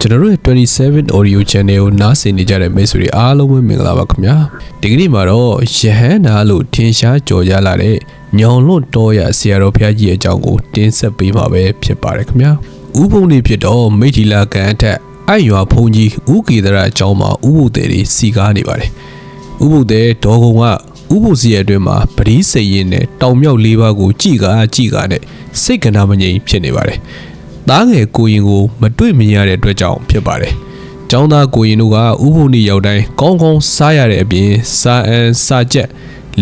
ကျွန်တော်တို့ရဲ့27 audio channel ကိုနားဆင်နေကြတဲ့မိတ်ဆွေတွေအားလုံးပဲမင်္ဂလာပါခင်ဗျာဒီကနေ့မှာတော့ယဟန်နာလို့ထင်ရှားကြော်ကြလာတဲ့ညောင်လွတ်တော်ရဆရာတော်ဘုရားကြီးအကြောင်းကိုတင်ဆက်ပေးမှာပဲဖြစ်ပါတယ်ခင်ဗျာဥပုံလေးဖြစ်တော့မိထီလာကန်အထက်အိုက်ရွာဖုန်ကြီးဥကေဒရာအကြောင်းမှာဥပုသေးတွေစီကားနေပါတယ်ဥပုသေးဒေါ်ကုံကဥပုစီရဲ့အတွင်းမှာပရိစိတ်ရင်နဲ့တောင်မြောက်လေးပါးကိုကြည်ကားကြည်ကားနဲ့စိတ်ကနာမငြိမ်ဖြစ်နေပါတယ် သားငယ်ကိုရင်ကိုမတွေ့မြင်ရတဲ့အတွက်ကြောင့်ဖြစ်ပါတယ်။ကျောင်းသားကိုရင်တို့ကဥပုပ်နီရောက်တိုင်းကောင်းကောင်းစားရတဲ့အပြင်စားအန်စားချက်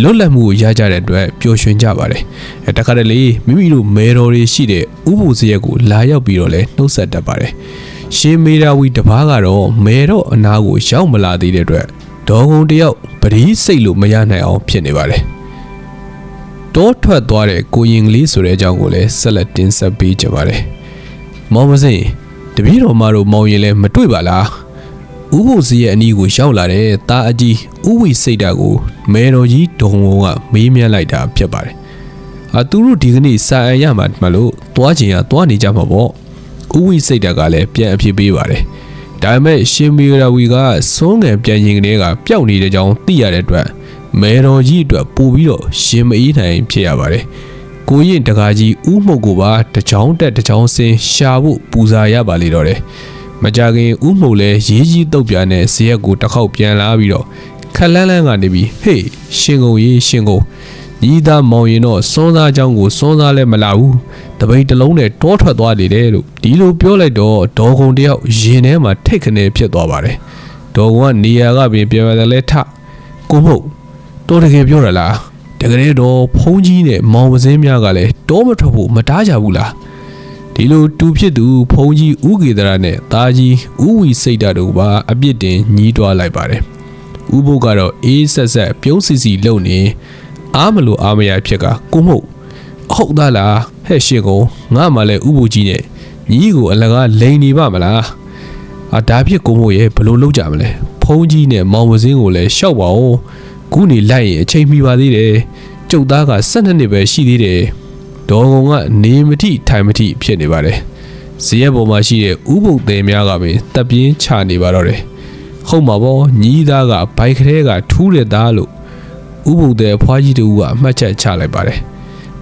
လွတ်လပ်မှုကိုရကြတဲ့အတွက်ပျော်ရွှင်ကြပါတယ်။အဲတခါတလေမိမိတို့မဲတော်တွေရှိတဲ့ဥပုပ်စရက်ကိုလာရောက်ပြီးတော့လဲနှုတ်ဆက်တတ်ပါတယ်။ရှင်မေရာဝီတပားကတော့မဲတော်အနာကိုရောက်မလာသေးတဲ့အတွက်ဒေါ်ကုံတယောက်ပရိစိတ်လို့မရနိုင်အောင်ဖြစ်နေပါတယ်။တောထွက်သွားတဲ့ကိုရင်ကလေးဆိုတဲ့အကြောင်းကိုလည်းဆက်လက်တင်ဆက်ပေးကြပါတယ်။ မောင်မစင်တပည့်တော်မတို့မောင်ရင်လည်းမတွေ့ပါလားဥပုစီရဲ့အနီးကိုရောက်လာတဲ့တာအကြီးဥဝိစိတ်တာကိုမဲတော်ကြီးဒုံဝုံကမေးမြန်းလိုက်တာဖြစ်ပါတယ်အသူတို့ဒီကနေ့စာအံရမှာမလို့သွားချင်ရသွားနေကြမှာပေါ့ဥဝိစိတ်တာကလည်းပြန်အဖြစ်ပေးပါတယ်ဒါပေမဲ့ရှင်မီဂရာဝီကစွန်းငံပြန်ရင်ကနေကပျောက်နေတဲ့ကြောင်းသိရတဲ့အတွက်မဲတော်ကြီးအတွက်ပို့ပြီးတော့ရှင်မအေးနိုင်ဖြစ်ရပါတယ် ကိုရင်တကာကြီးဥမှုတ်ကိုပါတချောင်းတက်တချောင်းစင်းရှာဖို့ပူဇာရပါလေတော့တယ်မကြခင်ဥမှုတ်လဲရေးကြီးတုတ်ပြနဲ့ဇရက်ကိုတစ်ခေါက်ပြန်လာပြီးတော့ခက်လန်းလန်းကနေပြီးဟေးရှင်ကုန်ရေးရှင်ကုန်ညီသားမောင်ရင်တော့စွန်းသားเจ้าကိုစွန်းသားလဲမလာဘူးတပိတ်တစ်လုံးနဲ့တောထွက်သွားနေတယ်လို့ဒီလိုပြောလိုက်တော့ဒေါ်ကုံတယောက်ရင်ထဲမှာထိတ်ခနဲဖြစ်သွားပါတယ်ဒေါ်ကုံကနေရာကပြင်ပြန်ပြန်လဲထကိုမဟုတ်တော်တကယ်ပြောရလား တကယ်တော့ဖုံးကြီးနဲ့မောင်ပစင်းများကလည်းတောမထွက်ဖို့မတားကြဘူးလားဒီလိုတူဖြစ်သူဖုံးကြီးဥကေဒရာနဲ့တာကြီးဥဝီစိတ်ဓာတ်တို့ပါအပြစ်တင်ညီးတွားလိုက်ပါတယ်ဥပုပ်ကတော့အေးဆက်ဆက်ပြုံးစီစီလုံနေအားမလို့အားမရဖြစ်ကကိုမို့ဟုတ်သားလားဟဲ့ရှင်ကိုငါမှလည်းဥပုပ်ကြီးနဲ့ညီးကိုအလကားလိန်နေပါမလားအာဒါဖြစ်ကိုမို့ရဲ့ဘလို့လောက်ကြမလဲဖုံးကြီးနဲ့မောင်ပစင်းကိုလည်းရှောက်ပါဦး ခုနေလိုက်ရင်အချိန်မီပါသေးတယ်ကျုပ်သားက12နှစ်ပဲရှိသေးတယ်ဒေါ်ကုံကနေမတိထိုင်မတိဖြစ်နေပါတယ်ဇရက်ပေါ်မှာရှိတဲ့ဥပုပ်သည်များကပင်တပ်ပြင်းချနေပါတော့တယ်ဟုတ်မှာပေါ့ညီးသားကဘိုက်ကလေးကထူးတဲ့သားလို့ဥပုပ်သည်အဖွားကြီးတူကအမှတ်ချက်ချလိုက်ပါတယ်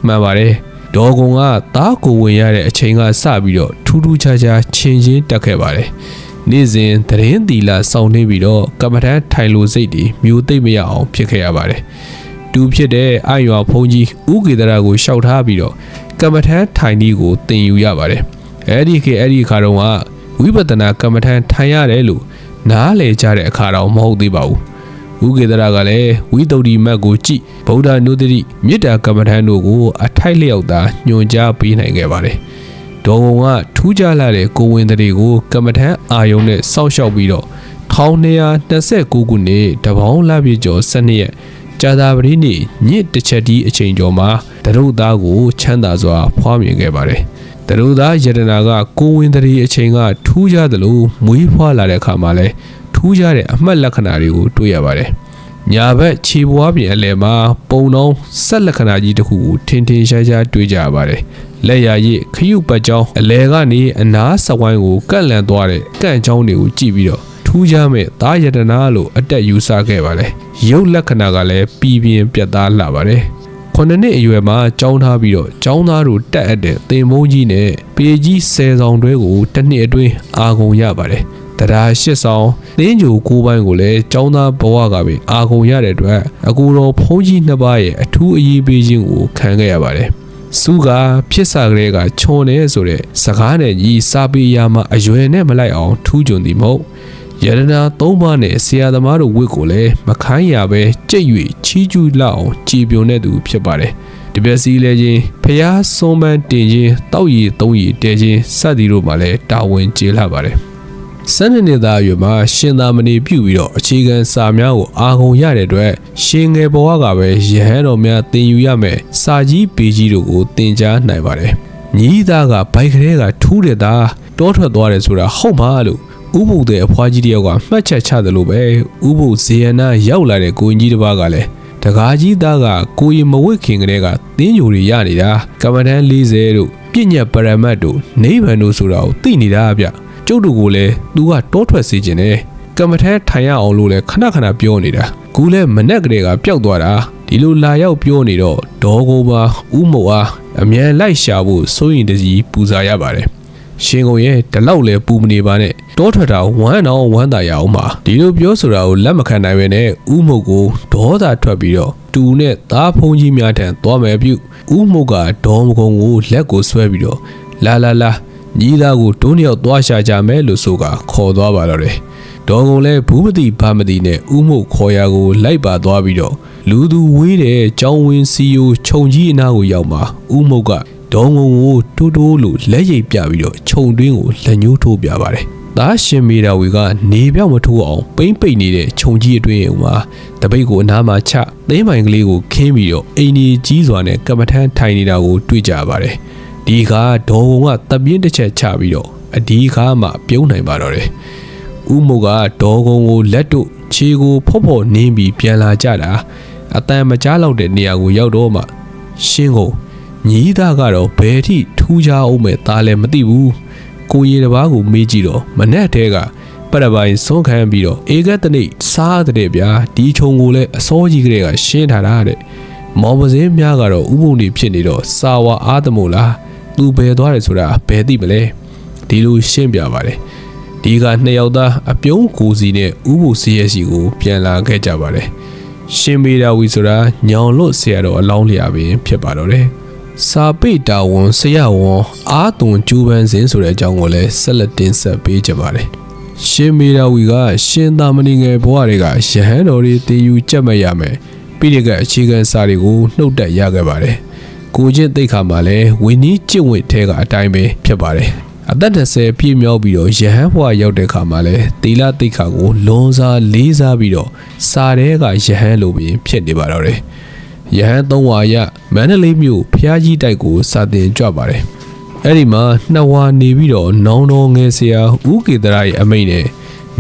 မှန်ပါတယ်ဒေါ်ကုံကသားကိုဝင်ရတဲ့အချိန်ကစပြီးတော့ထူးထူးခြားခြားချင်းချင်းတက်ခဲ့ပါတယ် နေ့စဉ်သတင်းသီလာစောင့်နေပြီးတော့ကမ္မထန်ထိုင်လိုစိတ်တွေမျိုးသိမ့်မရအောင်ဖြစ်ခဲ့ရပါတယ်။တူဖြစ်တဲ့အာရွာဖုန်ကြီးဥကေတရာကိုရှောက်ထားပြီးတော့ကမ္မထန်ထိုင်ဒီကိုသင်ယူရပါတယ်။အဲဒီခေအဲ့ဒီအခါတုန်းကဝိပဿနာကမ္မထန်ထိုင်ရတယ်လို့နားလေကြတဲ့အခါတော့မဟုတ်သေးပါဘူး။ဥကေတရာကလည်းဝိတုဒ္ဓိမတ်ကိုကြည့်ဗုဒ္ဓနုတ္တိမေတ္တာကမ္မထန်တို့ကိုအထိုက်လျောက်သာညွှန်ကြားပေးနိုင်ခဲ့ပါတယ်။ ဒေါ်ဝုံကထူးခြားလာတဲ့ကိုဝင်တွေကိုကမ္မထန်အာယုံနဲ့စောက်ရှောက်ပြီးတော့1229ခုနှစ်တပေါင်းလပြည့်ကျော်12ရက်ကြာသာပတိနေ့ညစ်တစ်ချက်ဒီအချိန်ကျော်မှာတရုတ်သားကိုချမ်းသာစွာဖွားမြင်ခဲ့ပါတယ်။တရုတ်သားယတနာကကိုဝင်တရီအချိန်ကထူးခြားသလိုမွေးဖွားလာတဲ့အခါမှာလဲထူးခြားတဲ့အမှတ်လက္ခဏာတွေကိုတွေ့ရပါတယ်။ ညာဘက်ခြေပွားပြင်အလယ်မှာပုံတော်ဆက်လက္ခဏာကြီးတစ်ခုကိုထင်ထင်ရှားရှားတွေ့ကြရပါတယ်။လက်ရရည်ခရုပတ်ကြောင်းအလဲကနေအနားစဝိုင်းကိုကန့်လန့်သွားတဲ့ကန့်ကြောင်းတွေကိုကြည့်ပြီးတော့ထူးခြားမဲ့သားယတနာလို့အတက်ယူဆခဲ့ပါလေရုပ်လက္ခဏာကလည်းပြည်ပြင်းပြတ်သားလာပါတယ်ခုနှစ်နှစ်အရွယ်မှာကျောင်းထားပြီးတော့ကျောင်းသားတို့တက်အပ်တဲ့သင်မုန်းကြီးနဲ့ပေကြီးဆယ်ဆောင်တွဲကိုတစ်နှစ်အတွင်းအာကုန်ရပါတယ် တရားရှစ်ဆောင်သင်းကြိုကိုပိုင်းကိုလည်းចောင်းသားဘဝကပဲအာကုန်ရတဲ့အတွက်အကူတော်ဖုံးကြီးနှစ်ပါးရဲ့အထူးအရေးပေးခြင်းကိုခံခဲ့ရပါတယ်စုကဖြစ်စာကလေးကချွန်နေဆိုတဲ့စကားနဲ့ညီစာပေရာမှာအရွယ်နဲ့မလိုက်အောင်ထူးကြွသည်မဟုတ်ယရနာသုံးပါးနဲ့ဆရာသမားတို့ဝစ်ကိုလည်းမခိုင်းရပဲကြိတ်၍ချီးကျူးလောက်အောင်ကြည်ပြွန်တဲ့သူဖြစ်ပါတယ်တပြက်စီလဲချင်းဖျားဆုံးပန်းတင်ခြင်းတောက်ရည်သုံးရည်တဲခြင်းစသည်တို့မှာလည်းတာဝန်ကျေလာပါတယ် ဆန်းနှစ်သားအရွယ်မှာရှင်သာမဏေပြုပြီးတော့အခြေခံစာများကိုအာခုံရတဲ့အတွက်ရှင်ငယ်ဘဝကပဲရဟန်းတော်များသင်ယူရမယ်စာကြီးပေကြီးတို့ကိုသင်ကြားနိုင်ပါတယ်။ညီးသားကဘိုက်ကလေးကထူးတဲ့သားတောထွက်သွားတယ်ဆိုတာဟုတ်မှာလို့ဥပုပ်တဲ့အဖွားကြီးတယောက်ကမှတ်ချက်ချတယ်လို့ပဲဥပုပ်ဇေယနာရောက်လာတဲ့ကိုကြီးတစ်ပါးကလည်းတကားကြီးသားကကိုရင်မဝစ်ခင်ကလေးကသင်းညိုတွေရနေတာကမ္မထန်40တို့ပြည့်ညက်ပရမတ်တို့နိဗ္ဗာန်တို့ဆိုတာကိုသိနေတာဗျ။ဒ ကျုပ်တို့ကိုလည်းသူကတောထွက်စေခြင်းနဲ့ကမ္မထမ်းထိုင်ရအောင်လို့လည်းခဏခဏပြောနေတာကူလည်းမနဲ့ကလေးကပျောက်သွားတာဒီလိုလာရောက်ပြောနေတော့ဒေါ်ကိုပါဥမုတ်အားအမြန်လိုက်ရှာဖို့စိုးရင်တကြီးပူဇာရပါတယ်ရှင်ကုန်ရဲ့ဒီလောက်လဲပူမနေပါနဲ့တောထွက်တာဝမ်းအောင်ဝမ်းသာရအောင်ပါဒီလိုပြောဆိုတာကိုလက်မခံနိုင်ပဲနဲ့ဥမုတ်ကိုဒေါသထွက်ပြီးတော့တူနဲ့သားဖုံးကြီးများထံသွားမယ်ပြုဥမုတ်ကဒေါ်မကုံကိုလက်ကိုဆွဲပြီးတော့လာလာလာ ညီသားကိုတွန်းရောက်သွားရှာကြမယ်လို့ဆိုကခေါ်သွားပါတော့တယ်ဒေါ်ကုံလည်းဘူးမတိဘာမတိနဲ့ဥမုတ်ခေါ်ရာကိုလိုက်ပါသွားပြီးတော့လူသူဝေးတဲ့ចောင်းဝင်းစီယိုခြုံကြီးအနားကိုရောက်မှာဥမုတ်ကဒေါ်ငုံကိုတိုးတိုးလို့လက်ရိပ်ပြပြီးတော့ခြုံတွင်းကိုလက်ညှိုးထိုးပြပါတယ်။သားရှင်မီတာဝီကနေပြောက်မထိုးအောင်ပိမ့်ပိတ်နေတဲ့ခြုံကြီးအတွင်းမှာတပိတ်ကိုအနားမှာချသင်းပိုင်ကလေးကိုခင်းပြီးတော့အိမ်ကြီးကြီးစွာနဲ့ကမ္မထမ်းထိုင်နေတာကိုတွေ့ကြပါတယ်။ ဒီကဒေါ်ငုံကတပြင်းတစ်ချက်ချပြီးတော့အဒီခါမှပြုံးနိုင်ပါတော့တယ်။ဥမုတ်ကဒေါ်ငုံကိုလက်တို့ခြေကိုဖော့ဖော့နင်းပြီးပြန်လာကြတာအတန်မကြားလောက်တဲ့နေရာကိုရောက်တော့မှရှင်းကိုညီးသားကတော့ဘယ်ထိထူးခြားအောင်မဲ့သားလည်းမသိဘူးကိုရီတပားကိုမေးကြည့်တော့မနဲ့တဲကပရပိုင်းဆုံးခံပြီးတော့အေကတနိစားတဲ့ဗျာဒီခြုံကိုလည်းအစောကြီးကလေးကရှင်းထားတာတဲ့မောင်ပစင်းများကတော့ဥပုံနေဖြစ်နေတော့စာဝါအားသမို့လား သူဘယ်သွားတယ်ဆိုတာဘယ်သိမလဲဒီလိုရှင်းပြပါတယ်ဒီကနှစ်ယောက်သားအပြုံးကိုစီနဲ့ဥပုစီရဲ့စီကိုပြန်လာခဲ့ကြပါတယ်ရှင်မေတာဝီဆိုတာညောင်လွတ်ဆရာတော်အလောင်းလျာပင်ဖြစ်ပါတော့တယ်စာပေတာဝန်ဆရာဝန်အာသွန်ကျူပန်းစင်ဆိုတဲ့အကြောင်းကိုလည်းဆက်လက်တင်ဆက်ပေးကြပါတယ်။ရှင်မေရာဝီကရှင်သာမဏေငယ်ဘဝတွေကရဟန်းတော်တွေတည်ယူကြက်မဲ့ရမယ်။ပြီးတဲ့ကအခြေခံစာတွေကိုနှုတ်တက်ရခဲ့ပါတယ်။ ကိုချင်းသိက္ခာမှာလည်းဝင်းကြီးကျင့်ဝတ်ထဲကအတိုင်းပဲဖြစ်ပါတယ်။အသက်20ပြည့်မြောက်ပြီးတော့ယဟန်ဘဝရောက်တဲ့ခါမှာလဲသီလသိက္ခာကိုလွန်စားလေးစားပြီးတော့စာတဲကယဟန်လိုပင်ဖြစ်နေပါတော့တယ်။ရဟန်းသုံးဝါရမန္တလေးမြို့ဖျားကြီးတိုက်ကိုစာတင်ကြွပါတယ်။အဲ့ဒီမှာနှစ်ဝါနေပြီးတော့နောင်တော်ငယ်ဆရာဦးကေတရရဲ့အမိန့်နဲ့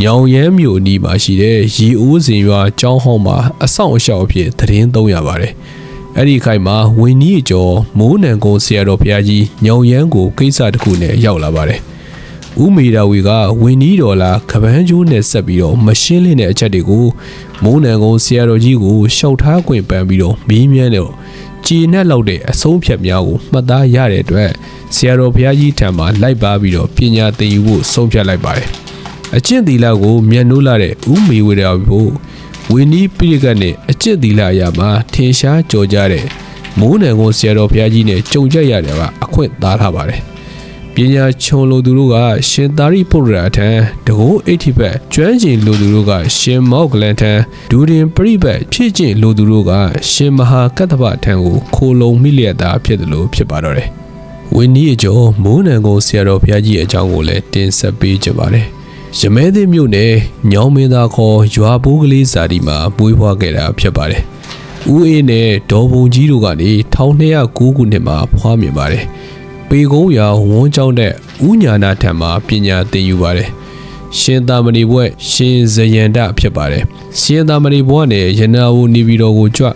ညောင်ရမ်းမြို့အနီးမှာရှိတဲ့ရီအိုးစင်ရွာကျောင်းဟောင်းမှာအဆောင်အရှောက်အဖြစ်သတင်းသုံးရပါတယ်။ အဲ့ဒီခိုင်မှာဝင်းကြီးအကျော်မိုးနံကုန်းဆရာတော်ဘုရားကြီးညောင်ရမ်းကိုကိစ္စတစ်ခုနဲ့ရောက်လာပါတယ်။ဦးမေတာဝီကဝင်းနီးဒေါ်လာကပန်းကျိုးနဲ့ဆက်ပြီးတော့မရှင်းလင်းတဲ့အချက်တွေကိုမိုးနံကုန်းဆရာတော်ကြီးကိုရှောက်ထားခွင့်ပန်ပြီးတော့မီးမြန်းတော့ကြည်နဲ့လောက်တဲ့အဆုံးဖြတ်များကိုမှတ်သားရတဲ့အတွက်ဆရာတော်ဘုရားကြီးထံမှာလိုက်ပါပြီးတော့ပညာသင်ယူဖို့ဆုံးဖြတ်လိုက်ပါတယ်အကျင့်သီလကိုမျက်နှိုးလာတဲ့ဦးမေဝေတာဘို့ ဝင်းနီးပိရိကနဲ့အကျင့်သီလအရာမှာထင်ရှားကြော်ကြတဲ့မိုးနံကုန်းဆရာတော်ဘုရားကြီးနဲ့ကြုံကြရတယ်ကအခွင့်သားထားပါတယ်ပညာခြုံလိုသူတို့ကရှင်သာရိပုတ္တရာထံတကုံးအိဋ္ဌိဘတ်ကျွမ်းကျင်လိုသူတို့ကရှင်မောက်ကလန်ထံဒူရင်ပရိဘတ်ဖြစ်ကျင့်လိုသူတို့ကရှင်မဟာကတ္တဗထံကိုခိုလုံမိလျက်သားဖြစ်တယ်လို့ဖြစ်ပါတော့တယ်။ဝင်းကြီးအကျော်မိုးနံကုန်းဆရာတော်ဘုရားကြီးအကြောင်းကိုလည်းတင်ဆက်ပေးကြပါတယ်။ ရမဲသိမြို့နယ်ညောင်မင်းသားခေါ်ရွာဘိုးကလေးဇာတိမှာမွေးဖွားခဲ့တာဖြစ်ပါတယ်။ဦးအေးနဲ့ဒေါ်ဘုံကြီးတို့ကနေ1209ခုနှစ်မှာဖွားမြင်ပါတယ်။ပေကုန်းရာဝန်းကျောင်းတဲ့ဥညာနာထံမှာပညာသင်ယူပါတယ်။ရှင်သာမဏေဘွဲ့ရှင်ဇယန္တဖြစ်ပါတယ်။ရှင်သာမဏေဘွဲ့နဲ့ရနာဝနေပြည်တော်ကိုကြွ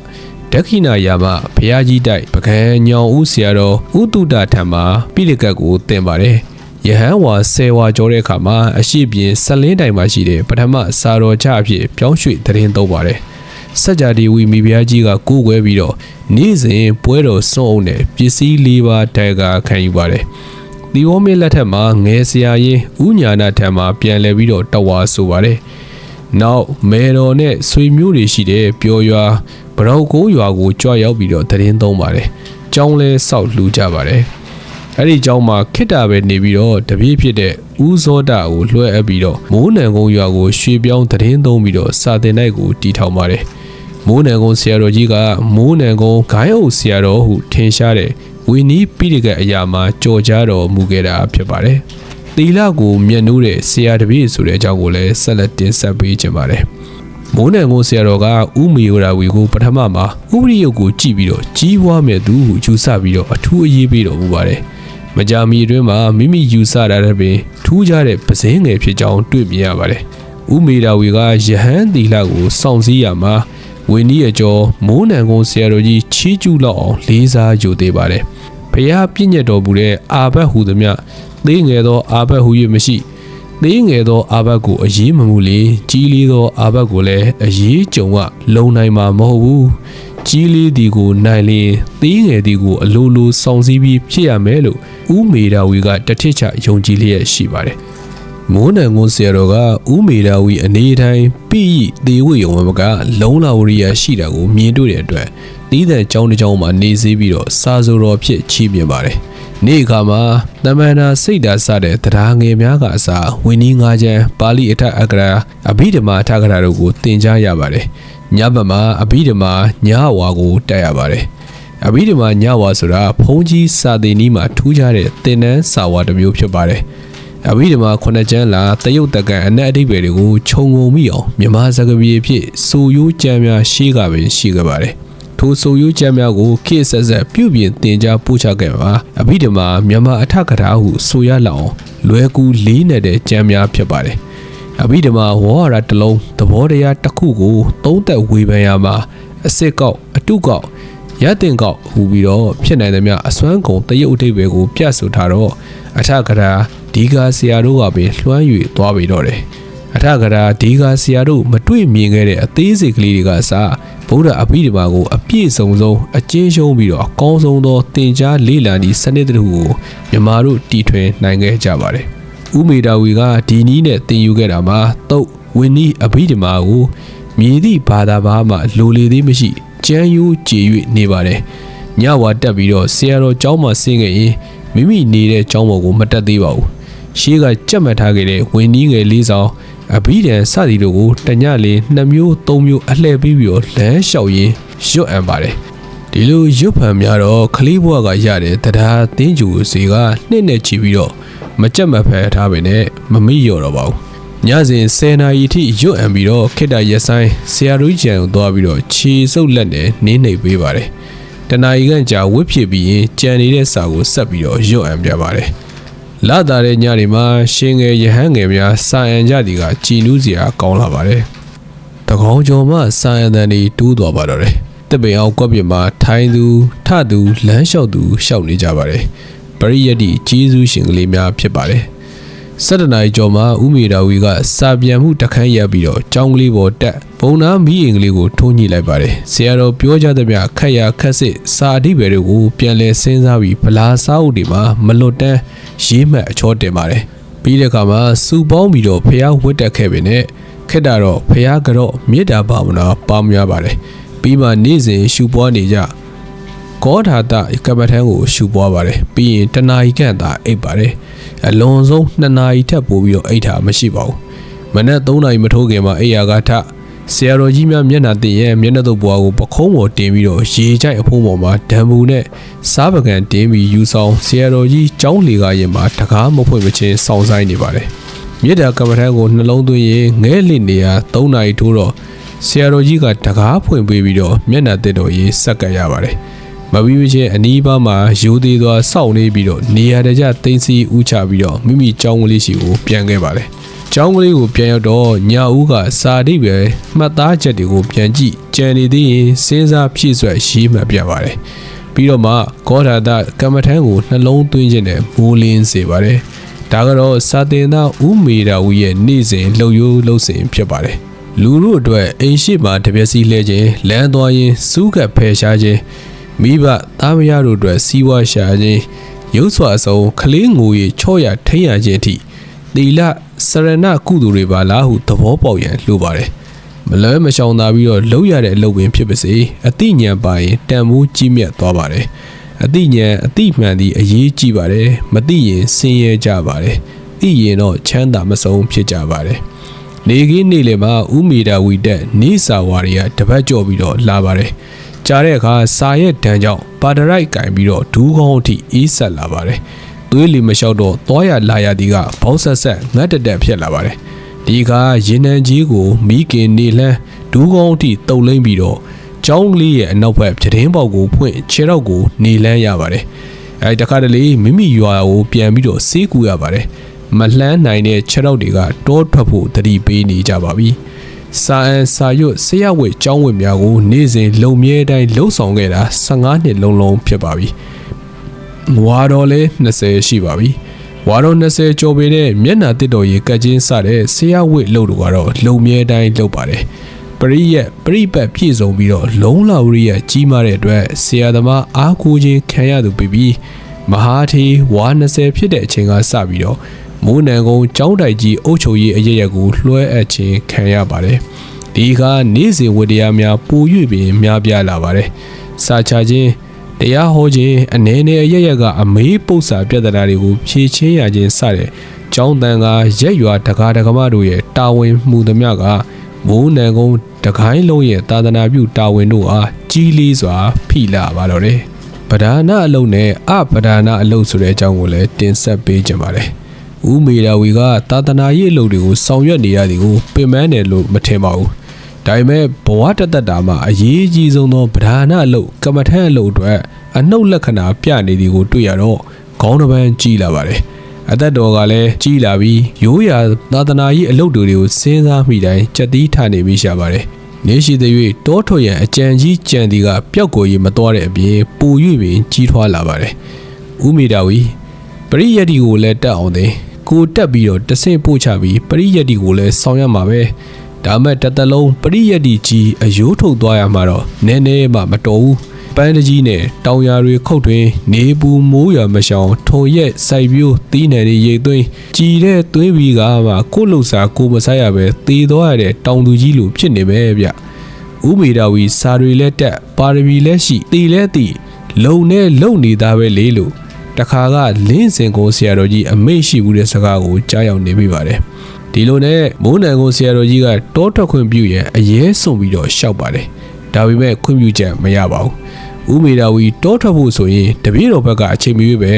ဒက္ခိဏယာမဘုရားကြီးတိုက်ပကံညောင်ဦးဆရာတော်ဥတုဒထံမှာပိလိကတ်ကိုသင်ပါတယ်။ ယဟန်ဝါဆယ်ဝါကျော်တဲ့အခါမှာအရှိပြင်ဆက်လင်းတိုင်မှာရှိတဲ့ပထမစာတော်ချအဖြစ်ပြောင်းရွှေ့တရင်သုံးပါတယ်။စัจ जा ဒီဝီမိဖုရားကြီးကကိုးကွယ်ပြီးတော့နေ့စဉ်ပွဲတော်စွန့်အုပ်နဲ့ပစ္စည်းလေးပါးတိုင်ကခံယူပါတယ်။ဒီဝမေလက်ထက်မှာငယ်ဆရာရင်ဥညာနာထံမှာပြန်လဲပြီးတော့တဝါဆိုပါတယ်။နောက်မေတော်နဲ့ဆွေမျိုးတွေရှိတဲ့ပျော်ရွာဗရောက်ကိုရွာကိုကြွရောက်ပြီးတော့တရင်သုံးပါတယ်။ကျောင်းလဲစောက်လှူကြပါတယ်။ အဲ့ဒီကျောင်းမှာခိတ္တပဲနေပြီးတော့တပည့်ဖြစ်တဲ့ဦးစောတာကိုလွှဲအပ်ပြီးတော့မိုးနံကုန်းရွာကိုရွှေပြောင်းတရင်သုံးပြီးတော့စာတင်တိုက်ကိုတီထောင်ပါတယ်။မိုးနံကုန်းဆရာတော်ကြီးကမိုးနံကုန်းဂိုင်းအုပ်ဆရာတော်ဟုထင်ရှားတဲ့ဝီနီးပိရိကအရာမှာကြော်ကြားတော်မူခဲ့တာဖြစ်ပါတယ်။သီလကိုမျက်နှိုးတဲ့ဆရာတပည့်ဆိုတဲ့အကြောင်းကိုလည်းဆက်လက်တင်ဆက်ပေးခြင်းပါတယ်။မိုးနံကုန်းဆရာတော်ကဥမီယိုရာဝီကိုပထမမှာဥပရိယုတ်ကိုကြည့်ပြီးတော့ကြီးပွားမဲ့သူဟုယူဆပြီးတော့အထူးအရေးပေးတော်မူပါတယ်။ မကြာမီအတွင်းမှာမိမိယူဆတာတဲ့ပင်ထူးခြားတဲ့ပစင်းငယ်ဖြစ်ကြောင်းတွေ့မြင်ရပါတယ်။ဥမေရာဝီကယဟန်သီလကိုစောင့်စည်းရမှာဝင်းကြီးအကျော်မိုးနံကုန်းဆရာတော်ကြီးချီးကျူးလောက်အောင်လေးစားယူသေးပါတယ်။ဖះပြည့်ညတ်တော်မူတဲ့အာဘတ်ဟူသည်မြသေးငယ်သောအာဘတ်ဟူ၍မရှိသေးငယ်သောအာဘတ်ကိုအရေးမမှုလေကြီးလေးသောအာဘတ်ကိုလည်းအရေးကြုံကလုံနိုင်မှာမဟုတ်ဘူး ကြီးလေးဒီကိုနိုင်လင်းသေးငယ်ဒီကိုအလိုလိုစောင့်စည်းပြီးဖြစ်ရမယ်လို့ဥမေရာဝီကတထစ်ချယုံကြည်လျက်ရှိပါတယ်မိုးနံကွန်းဆရာတော်ကဥမေရာဝီအနေတိုင်းပြည်သေးဝေယုံမကလုံလာဝရိယရှိတာကိုမြင်တွေ့တဲ့အတွက်တီးတဲ့ကြောင်းတစ်ကြောင်းမှာနေစည်းပြီးတော့စာဆိုတော်ဖြစ်ချီးမြှင့်ပါတယ်နေ့အခါမှာတမန်နာစိတ်ဓာတ်စတဲ့တရားငယ်များကအစားဝင်းနီးငါးချမ်းပါဠိအထက်အက္ခရာအဘိဓမ္မာအထက္ခရာတို့ကိုသင်ကြားရပါတယ် ညဘက်မှာအဘိဓမ္မာညဝါကိုတက်ရပါတယ်အဘိဓမ္မာညဝါဆိုတာဘုန်းကြီးစာသင်နည်းမှာထူးခြားတဲ့သင်တန်းစာဝါတစ်မျိုးဖြစ်ပါတယ်အဘိဓမ္မာခုနှစ်ကျမ်းလာတယုတ်တကန်အနက်အဓိပ္ပာယ်တွေကိုခြုံငုံမိအောင်မြမစကားပြေဖြစ်ဆိုရိုးကြံများရှိကပင်ရှိခဲ့ပါတယ်ထိုဆိုရိုးကြမ်းများကိုခေတ်ဆက်ဆက်ပြုပြင်တင် जा ပို့ချခဲ့မှာအဘိဓမ္မာမြန်မာအထကထာဟုဆိုရလောက်အောင်လွယ်ကူလေးနေတဲ့ကြမ်းများဖြစ်ပါတယ် အဘိဓမ္မာဝေါ်ရတလုံးသဘောတရားတစ်ခုကိုသုံးသက်ဝေဖန်ရမှာအစစ်ကောက်အတုကောက်ရတင်ကောက်ဟူပြီးတော့ဖြစ်နိုင်သမျှအစွမ်းကုန်တရုတ်အထိပ်ပဲကိုပြဆိုထားတော့အထကထာဒီကာဆရာတို့ကပင်လွှမ်း၍သွားပြီတော့တယ်အထကရာဒီကာဆရာတို့မတွေ့မြင်ခဲ့တဲ့အသေးစိတ်ကလေးတွေကအစားဗုဒ္ဓအဘိဓမ္မာကိုအပြည့်စုံဆုံးအကျဉ်းရှုံးပြီးတော့အကောင်းဆုံးသောသင်ကြားလေ့လာနည်းစနစ်တစ်ခုကိုမြန်မာတို့တီထွင်နိုင်ခဲ့ကြပါတယ်။ ဥမေတာဝီကဒီနည်းနဲ့သင်ယူခဲ့တာမှာတုတ်ဝင်းနီးအဘိဓမ္မာကိုမြည်သည့်ဘာသာဘာမှလိုလေသေးမရှိကျမ်းယူကြည်၍နေပါတယ်။ညဝါတက်ပြီးတော့ဆရာတော်ကျောင်းမှာဆင်းခဲ့ရင်မိမိနေတဲ့ကျောင်းပေါ်ကိုမတက်သေးပါဘူး။ရှေးကကြက်မှတ်ထားခဲ့တဲ့ဝင်းနီးငယ်လေးဆောင်အဘိဓမ္စသည်တို့ကိုတညလေးနှစ်မျိုးသုံးမျိုးအလှည့်ပြီးပြီးတော့လမ်းလျှောက်ရင်းရွတ်အံပါတယ်ဒီလိုရွတ်ဖန်များတော့ခလီးဘွားကရတဲ့တရားသင်းကျူစီကနှစ်နဲ့ချီပြီးတော့ မကြက်မဖယ်ထားပဲနဲ့မမိရော်တော့ပါဘူးညစဉ်10နာရီထိရွတ်အံပြီးတော့ခိတ္တရက်ဆိုင်ဆရာတို့ကြံကိုသွားပြီးတော့ခြေစုပ်လက်နဲ့နင်းနေပေးပါတယ်တနာရီခန့်ကြာဝစ်ဖြစ်ပြီးရင်ကြံနေတဲ့စာကိုဆက်ပြီးတော့ရွတ်အံပြပါတယ်လာတာတဲ့ညတွေမှာရှင်ငယ်ရဟန်းငယ်များစာအံကြသည်ကကြည်နူးစရာကောင်းလာပါတယ်။တကောင်းကျော်မှစာအံတန်တွေတူးသွားပါတော့တယ်။တပင်အောင်ကွက်ပြမှာထိုင်းသူထသူလမ်းလျှောက်သူရှောက်နေကြပါတယ်။ ပရိယတ်တိကျေးဇူးရှင်ကလေးများဖြစ်ပါတယ်။၁၇နာရီကျော်မှာဥမေရာဝီကစာပြန်မှုတခန်းရပ်ပြီးတော့ကြောင်းကလေးပေါ်တက်ဘုံနာမီးအင်ကလေးကိုထိုးညှိလိုက်ပါတယ်ဆရာတော်ပြောကြသမျှခက်ရခက်စစ်စာအဓိပ္ပာယ်တွေကိုပြန်လည်စဉ်းစားပြီးဗလာစာအုပ်တွေမှာမလွတ်တမ်းရေးမှတ်အချောတင်ပါတယ်ပြီးတဲ့အခါမှာစူပေါင်းပြီးတော့ဖះဝတ်တက်ခဲ့ပေနဲ့ခက်တာတော့ဖះကတော့မေတ္တာပါမနာပါများပါတယ်ပြီးမှနေ့စဉ်ရှူပွားနေကြ ကောဓာတကမ္မထံကိုရှူပွားပါတယ်ပြီးရင်တနာရီခန့်သာအိပ်ပါတယ်အလွန်ဆုံး2နာရီထက်ပိုပြီးတော့အိတ်တာမရှိပါဘူးမနက်3နာရီမထိုးခင်မှာအိယာကထဆရာတော်ကြီးများမျက်နှာတင်ရဲ့မျက်နှာတို့ဘွားကိုပခုံးပေါ်တင်ပြီးတော့ရေကြိုက်အဖုံးပေါ်မှာဓာန်ဘူးနဲ့စားပကံတင်ပြီးယူဆောင်ဆရာတော်ကြီးကျောင်းလေကားရင်မှာတကားမဖွင့်မချင်းစောင့်ဆိုင်နေပါတယ်မြစ်တာကမ္မထံကိုနှလုံးသွင်းရင်ငဲလင့်နေရ3နာရီထိုးတော့ဆရာတော်ကြီးကတကားဖွင့်ပေးပြီးတော့မျက်နှာတစ်တော်ရေးဆက်ကပ်ရပါတယ် မပြီးမချင်းအနီးပါးမှာရိုးသေးသွားစောင့်နေပြီးတော့နေရာတကျသိမ်းစီဥချပြီးတော့မိမိကြောင်းကလေးရှိကိုပြန်ခဲ့ပါတယ်။ကြောင်းကလေးကိုပြန်ရောက်တော့ညာဦးကစာတိပဲမှတ်သားချက်တွေကိုပြန်ကြည့်ကြံနေသေးရင်စဉ်းစားဖြည့်ဆွက်ရေးမှတ်ပြပါတယ်။ပြီးတော့မှဂေါထာတကမ္မထမ်းကိုနှလုံးသွင်းခြင်းနဲ့မိုးလင်းစေပါတယ်။ဒါကတော့စာတင်သားဥမေရာဝီရဲ့နေ့စဉ်လှုပ်ရိုးလှုပ်စဉ်ဖြစ်ပါတယ်။လူတို့အတွက်အိမ်ရှိမှတပြက်စီလဲခြင်းလမ်းသွားရင်စူးကပ်ဖယ်ရှားခြင်း မိဘသားမယားတို့အတွက်စီးပွားရှာခြင်းရုပ်စွာဆုံးကလေးငိုရီချော့ရထိန်ရခြင်းအထိတီလစရဏကုသိုလ်တွေပါလားဟုသဘောပေါက်ရန်လိုပါတယ်မလွဲမရှောင်သာပြီးတော့လှုပ်ရတဲ့အလုပ်ပင်ဖြစ်ပါစေအတိညာပါရင်တန်မိုးကြီးမြတ်သွားပါတယ်အတိညာအတိမှန်သည်အရေးကြီးပါတယ်မသိရင်ဆင်းရဲကြပါတယ်သိရင်တော့ချမ်းသာမဆုံးဖြစ်ကြပါတယ်နေကင်းနေလေမှာဥမီတာဝီတက်နေစာဝါရီကတပတ်ကြော်ပြီးတော့လာပါတယ် ကြားတဲ့အခါစာရဲ့ဒဏ်ကြောင့်ပါဒရိုက်ကင်ပြီးတော့ဒူးကောင်းအထိအေးဆက်လာပါတယ်။သွေးလီမလျှောက်တော့သွားရလာရဒီကဘောက်ဆက်ဆက်ငတ်တက်တက်ဖြစ်လာပါတယ်။ဒီကရင်နံကြီးကိုမိခင်နေလှမ်းဒူးကောင်းအထိတုံလိမ့်ပြီးတော့ကျောင်းကလေးရဲ့အနောက်ဘက်ပြတင်းပေါက်ကိုဖွင့်ခြေတော့ကိုနေလန်းရပါတယ်။အဲဒီတခါတလေမိမိရွာကိုပြန်ပြီးတော့စေးကူရပါတယ်။မလှမ်းနိုင်တဲ့ခြေတော့တွေကတောထွက်ဖို့တတိပေးနေကြပါပြီ။ စာအန်စာရွတ်ဆရာဝတ်ကျောင်းဝတ်များကိုနေ့စဉ်လုံမြဲတိုင်းလှုပ်ဆောင်ခဲ့တာ15နှစ်လုံးလုံးဖြစ်ပါပြီ။ဝါတော်လဲ20ရှိပါပြီ။ဝါတော်20ကျော်ပေတဲ့မျက်နာတစ်တော်ရေကတ်ချင်းစတဲ့ဆရာဝစ်လို့တို့ကတော့လုံမြဲတိုင်းလုပ်ပါတယ်ပရိယက်ပရိပတ်ပြည့်စုံပြီးတော့လုံးလာဝရိယကြီးမားတဲ့အတွက်ဆရာသမားအားကိုးခြင်းခံရသူပြီပြီးမဟာထေဝါ20ဖြစ်တဲ့အချိန်ကစပြီးတော့ မိုးနံကုန်းကျောင်းတိုက်ကြီးအုပ်ချုပ်ရေးအရရက်ကိုလွှဲအပ်ခြင်းခံရပါတယ်ဒီကနေ့စဉ်ဝတ္တရားများပို၍ပင်များပြားလာပါတယ်စာချခြင်းတရားဟောခြင်းအနေနဲ့အရရက်ကအမေးပု္ပ္ပာပြဿနာတွေကိုဖြေချင်းရခြင်းစတဲ့ကျောင်းတန်ကရက်ရွာတကားတကမတို့ရဲ့တာဝန်မှုသမျှကမိုးနံကုန်းတကိုင်းလုံးရဲ့သာသနာပြုတာဝန်တို့အားကြီးလေးစွာဖိလာပါတော့တယ်ပဓာနာအလုံးနဲ့အပဓာနာအလုံးဆိုတဲ့အကြောင်းကိုလည်းတင်ဆက်ပေးကြပါတယ်။ ဦးမေရာဝီကသာသနာရေးအလုပ်တွေကိုဆောင်ရွက်နေရသည်ကိုပင်ပန်းတယ်လို့မထင်ပါဘူး။ဒါပေမဲ့ဘဝတသက်တာမှာအရေးကြီးဆုံးသောပဓာနာအလုပ်ကမ္မထမ်းအလုပ်အတွက်အနှုတ်လက္ခဏာပြနေသည်ကိုတွေ့ရတော့ခေါင်းတစ်ပန်းကြီးလာပါတယ်။အသက်တော်ကလည်းကြီးလာပြီးရိုးရာသာသနာရေးအလုပ်တွေကိုစဉ်းစားမိတိုင်းကြက်တီးထနေမိရှာပါတယ်။နေရှိသည်၍တောထွက်ရန်အကြံကြီးကြံသည်ကပျောက်ကိုရေးမတော်တဲ့အပြင်ပူ၍ပင်ကြီးထွားလာပါတယ်။ဦးမီတာဝီပရိယတ်ဒီကိုလည်းတက်အောင်တယ် ကိုတက်ပြီးတော့တဆင့်ပို့ချပြီးပရိယတ်ဒီကိုလည်းဆောင်ရမှာပဲဒါမဲ့တစ်သက်လုံးပရိယတ်ဒီကြီးအယိုးထုတ်သွားရမှာတော့နည်းနည်းမှမတော်ဘူးပန်းတကြီးနဲ့တောင်ယာတွေခုတ်တွင် နေပူမိုးရွာမရှောင်ထုံရက်စိုက်ပြိုးတီးနယ်တွေရိတ်သွင်းကြည်တဲ့သွေးပြီးကမှကိုလှုပ်စာကိုမဆိုင်ရပဲသေသွားရတဲ့တောင်သူကြီးလိုဖြစ်နေပဲဗျဥမေဒါဝီစာတွေလက်တက်ပါရမီလက်ရှိတီလဲတီလုံနဲ့လုံနေတာပဲလေလို့ တခါကလင်းစင်ကိုဆရာတော်ကြီးအမိတ်ရှိဘူးတဲ့စကားကိုကြားရောက်နေမိပါတယ်ဒီလိုနဲ့မိုးနံကိုဆရာတော်ကြီးကတောထွက်ခွင့်ပြုရန်အရေးစွန်ပြီးတော့ရှောက်ပါတယ်ဒါပေမဲ့ခွင့်ပြုချက်မရပါဘူးဦးမေဒါဝီတောထွက်ဖို့ဆိုရင်တပည့်တော်ဘက်ကအချိန်မီပဲ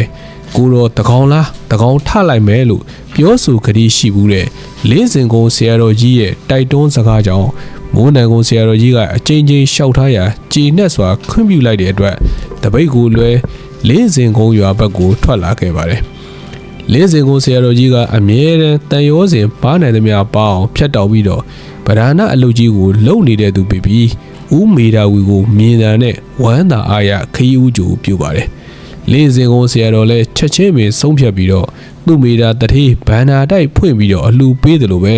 ကိုတော်တကောင်လားတကောင်ထလိုက်မယ်လို့ပြောဆိုကြရရှိဘူးတဲ့လင်းစင်ကုန်းဆရာတော်ကြီးရဲ့တိုက်တွန်းစကားကြောင့်မိုးနံကုန်းဆရာတော်ကြီးကအချိန်ချင်းရှောက်ထားရာကြည်နဲ့စွာခွင့်ပြုလိုက်တဲ့အတွက်တပိတ်ကိုလွဲ လင်းစင်ကုန်းရွာဘက်ကိုထွက်လာခဲ့ပါတယ်လင်းစင်ကုန်းဆရာတော်ကြီးကအမြဲတမ်းတန်ရောစဉ်ပါနိုင်သမျှပါအောင်ဖြတ်တောက်ပြီးတော့ဗဒာနာအလုကြီးကိုလုံနေတဲ့သူဖြစ်ပြီးဦးမေတာဝီကိုမြင်တာနဲ့ဝမ်းသာအားရခရီးဦးကြိုပြုပါတယ်လင်းစင်ကုန်းဆရာတော်လည်းချက်ချင်းပင်ဆုံးဖြတ်ပြီးတော့သူ့မေတာတတိဘန္နာတိုက်ဖွင့်ပြီးတော့အလှပေးတယ်လို့ပဲ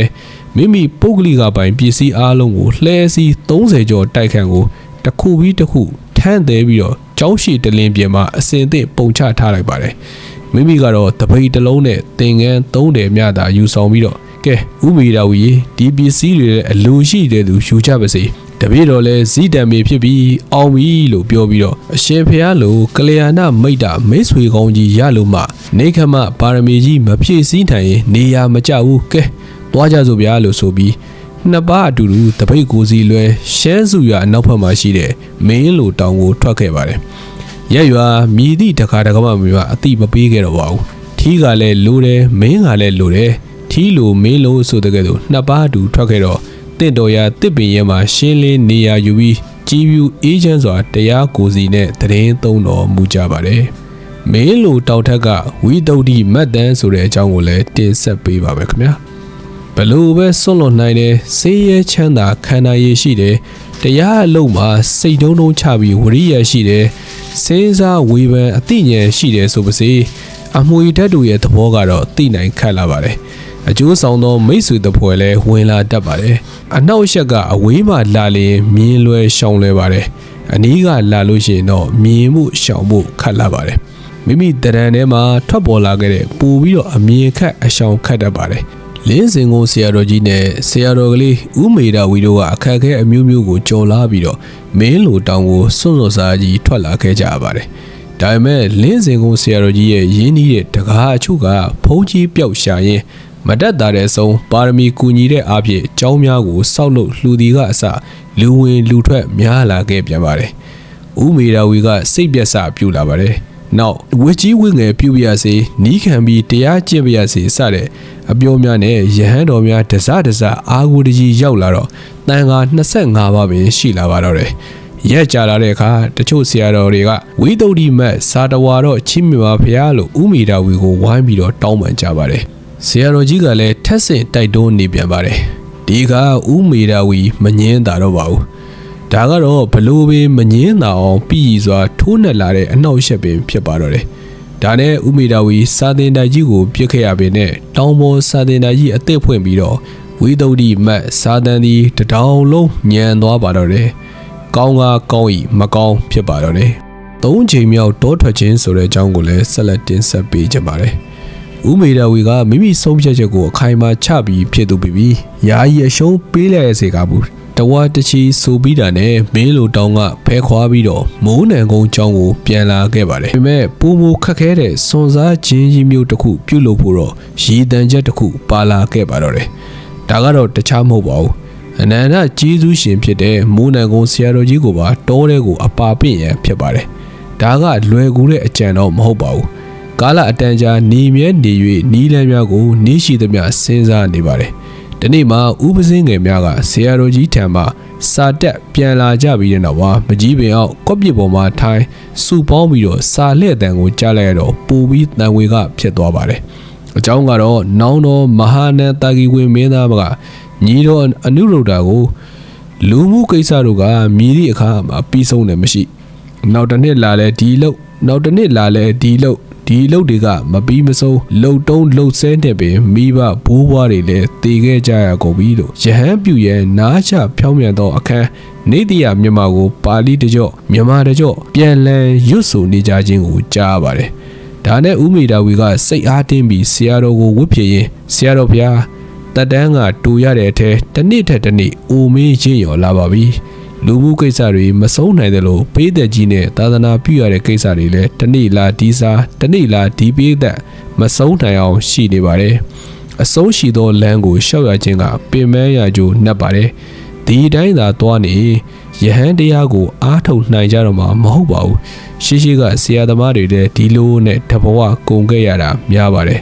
မိမိပုဂ္ဂလိကပိုင်ပစ္စည်းအားလုံးကိုလှဲစီ30ကျော်တိုက်ခန့်ကိုတစ်ခုပြီးတစ်ခုထမ်းသေးပြီးတော့ ကျောင်းရှိတလင်းပြင်မှာအစင်သင့်ပုံချထားလိုက်ပါတယ်မိမိကတော့တပိတ်တစ်လုံးနဲ့သင်္ကန်းသုံးတယ်မြတာယူဆောင်ပြီးတော့ကဲဥမီရာဝီဒီပစ္စည်းတွေလည်းအလိုရှိတဲ့သူယူကြပါစေတပည့်တော်လည်းဇီတံမေဖြစ်ပြီးအောင်ပြီလို့ပြောပြီးတော့အရှင်ဖျားလိုကလျာဏမိတ်တာမိတ်ဆွေကောင်းကြီးရလို့မှနေခမပါရမီကြီးမဖြည့်စည်းနိုင်ရင်နေရာမကျဘူးကဲသွားကြစို့ဗျာလို့ဆိုပြီး နှစ်ပါးအတူတူတပိတ်ကိုစီလွဲရှဲစုရအနောက်ဘက်မှာရှိတဲ့မင်းလိုတောင်ကိုထွက်ခဲ့ပါတယ်ရက်ရွာမြည်သည့်တခါတကမှမျိုးအတိမပေးခဲ့တော့ပါဘူးထီးကလည်းလိုတယ်မင်းကလည်းလိုတယ်ထီးလိုမင်းလိုဆိုတဲ့ကဲ့သို့နှစ်ပါးအတူထွက်ခဲ့တော့တင့်တော်ရာတစ်ပင်ရဲမှာရှင်းလင်းနေရာယူပြီးကြီးပြူအေးချမ်းစွာတရားကိုစီနဲ့တရင်သုံးတော်မူကြပါတယ်မင်းလိုတောက်ထက်ကဝီတုဒ္ဓိမတ်တန်းဆိုတဲ့အကြောင်းကိုလည်းတင်ဆက်ပေးပါမယ်ခင်ဗျာ ဘလို့ပဲဆွန့်လွတ်နိုင်တယ်စေးရဲချမ်းသာခန္ဓာရည်ရှိတယ်တရားအလုံးမှာစိတ်တုံးတုံးချပြီးဝရိယရှိတယ်စဉ်းစားဝေဖန်အသိဉာဏ်ရှိတယ်ဆိုပါစေအမွေဓာတ်တို့ရဲ့သဘောကတော့သိနိုင်ခက်လာပါတယ်အကျိုးဆောင်သောမိတ်ဆွေတပွဲလဲဝင်လာတတ်ပါတယ်အနောက်ရှက်ကအဝေးမှလာလျင်မြင်းလွဲရှောင်းလဲပါတယ်အနီးကလာလို့ရှိရင်တော့မြင်မှုရှောင်မှုခတ်လာပါတယ်မိမိတရံထဲမှာထွက်ပေါ်လာခဲ့တဲ့ပူပြီးတော့အမြင်ခတ်အရှောင်ခတ်တတ်ပါတယ် လင်းစင်ကိုဆရာတော်ကြီးနဲ့ဆရာတော်ကလေးဦးမေတာဝီတို့ကအခက်အခဲအမျိုးမျိုးကိုကြော်လာပြီးတော့မင်းလိုတောင်ကိုစွန့်စွန့်စားကြီးထွက်လာခဲ့ကြရပါတယ်။ဒါပေမဲ့လင်းစင်ကိုဆရာတော်ကြီးရဲ့ရင်းနှီးတဲ့တကားအချို့ကဖုံးကြီးပျောက်ရှာရင်မတက်တာတဲ့အဆုံးပါရမီကူညီတဲ့အားဖြင့်အကြောင်းများကိုစောက်လုပ်လှူဒီကအစလူဝင်လူထွက်များလာခဲ့ပြန်ပါတယ်။ဦးမေတာဝီကစိတ်ပြက်စပြုလာပါတယ်။နောက်ဝစ်ကြီးဝစ်ငယ်ပြုပြရစေနီးခံပြီးတရားကျင့်ပြရစေစတဲ့ အပြောများနဲ့ယဟန်တော်များတစတစအာဂူတကြီးရောက်လာတော့တန်ခါ25ပါးပင်ရှိလာပါတော့တယ်ရက်ကြလာတဲ့အခါတချို့ဆရာတော်တွေကဝိသုဒ္ဓိမတ်စာတဝါတော့ချင်းမြပါဖရာလို့ဥမီတာဝီကိုဝိုင်းပြီးတော့တောင်းပန်ကြပါတယ်ဆရာတော်ကြီးကလည်းထက်ဆင့်တိုက်တွန်းနေပြန်ပါတယ်ဒီကဥမီတာဝီမငင်းတာတော့ပါဘူးဒါကတော့ဘလို့ပဲမငင်းတာအောင်ပြည်စွာထိုးနှက်လာတဲ့အနောက်ရှက်ပင်ဖြစ်ပါတော့တယ် ဒါနဲ့ဥမေတာဝီစာတင်တိုင်ကြီးကိုပြစ်ခဲ့ရပေနဲ့တောင်ပေါ်စာတင်တိုင်ကြီးအသစ်ဖွင့်ပြီးတော့ဝိသုဒ္ဓိမတ်စာတန်သည်တထောင်လုံးညံသွားပါတော့တယ်။ကောင်းကကောင်းဤမကောင်းဖြစ်ပါတော့တယ်။သုံးချိန်မြောက်တောထွက်ခြင်းဆိုတဲ့အကြောင်းကိုလည်းဆက်လက်တင်ဆက်ပေးကြပါမယ်။ဥမေတာဝီကမိမိဆုံးဖြတ်ချက်ကိုအခိုင်အမာချပြီးဖြစ်သူပြီးယာယီအရှုံးပေးလိုက်စေကဘူးတ ဝါတချီဆိုပြီးတာနဲ့မင်းလိုတောင်းကဖဲခွာပြီးတော့မိုးနံကုန်းကျောင်းကိုပြန်လာခဲ့ပါတယ်။ဒါပေမဲ့ပူမူခက်ခဲတဲ့စွန်စားခြင်းကြီးမျိုးတစ်ခုပြုတ်လို့ဖို့တော့ရည်တန်ချက်တစ်ခုပါလာခဲ့ပါတော့တယ်။ဒါကတော့တခြားမဟုတ်ပါဘူး။အနန္တကျေးဇူးရှင်ဖြစ်တဲ့မိုးနံကုန်းဆရာတော်ကြီးကိုပါတောတဲ့ကိုအပါပင့်ရန်ဖြစ်ပါတယ်။ဒါကလွယ်ကူတဲ့အကြံတော့မဟုတ်ပါဘူး။ကာလအတန်ကြာနေမြဲနေ၍နီးလန်းများကိုနီးရှိသမျှစဉ်းစားနေပါတယ်။ ဒီနေ့မှာဥပစင်းငယ်များကဆရာတော်ကြီးထံမှစာတက်ပြန်လာကြပြီးတဲ့နောက်မှာမကြီးပင်အောင်ကော့ပြစ်ပေါ်မှာထိုင်စူပေါင်းပြီးတော့စာလှည့်တန်ကိုကြားလိုက်ရတော့ပူပြီးတန်ဝေကဖြစ်သွားပါတယ်။အကြောင်းကတော့နောင်တော်မဟာနန်တာဂီဝင်မင်းသားကညီတော်အနုရုဒ္ဓကိုလူမှုကိစ္စတို့ကမြည်သည့်အခါမှာပြီးဆုံးတယ်မရှိ။နောက်တစ်နှစ်လာလဲဒီလို့နောက်တစ်နှစ်လာလဲဒီလို့ ဒီအလုပ်တွေကမပြီးမဆုံးလှုပ်တုံးလှုပ်ဆဲတဲ့ပင်မိဘဘိုးဘွားတွေလည်းတည်ခဲ့ကြရကုန်ပြီလို့ယဟန်ပြူရဲ့နားချဖြောင်းမြန်သောအခန်းနေတိယမြန်မာကိုပါဠိတကြော့မြန်မာတကြော့ပြန်လည်ရွတ်ဆိုနေကြခြင်းကိုကြားပါတယ်။ဒါနဲ့ဥမေတာဝီကစိတ်အားတင်းပြီးဆရာတော်ကိုဝတ်ဖြစ်ရင်ဆရာတော်ဘုရားတတန်းကတူရတဲ့အထဲတစ်နေ့ထက်တစ်နေ့အိုမေးချင်းရော်လာပါပြီ။ လူမှုကိစ္စတွေမဆုံးနိုင်တယ်လို့ပေးသက်ကြီးနဲ့သာသနာပြုရတဲ့ကိစ္စတွေလည်းတနေ့လားဒီစားတနေ့လားဒီပေးသက်မဆုံးနိုင်အောင်ရှိနေပါတယ်အဆုံးရှိသောလမ်းကိုရှောက်ရခြင်းကပင်မရကြိုနှက်ပါတယ်ဒီတိုင်းသာသွားနေယဟန်တရားကိုအားထုတ်နိုင်ကြတော့မှာမဟုတ်ပါဘူးရှိရှိကဆရာသမားတွေလည်းဒီလိုနဲ့တဘဝကုန်ခဲ့ရတာများပါတယ်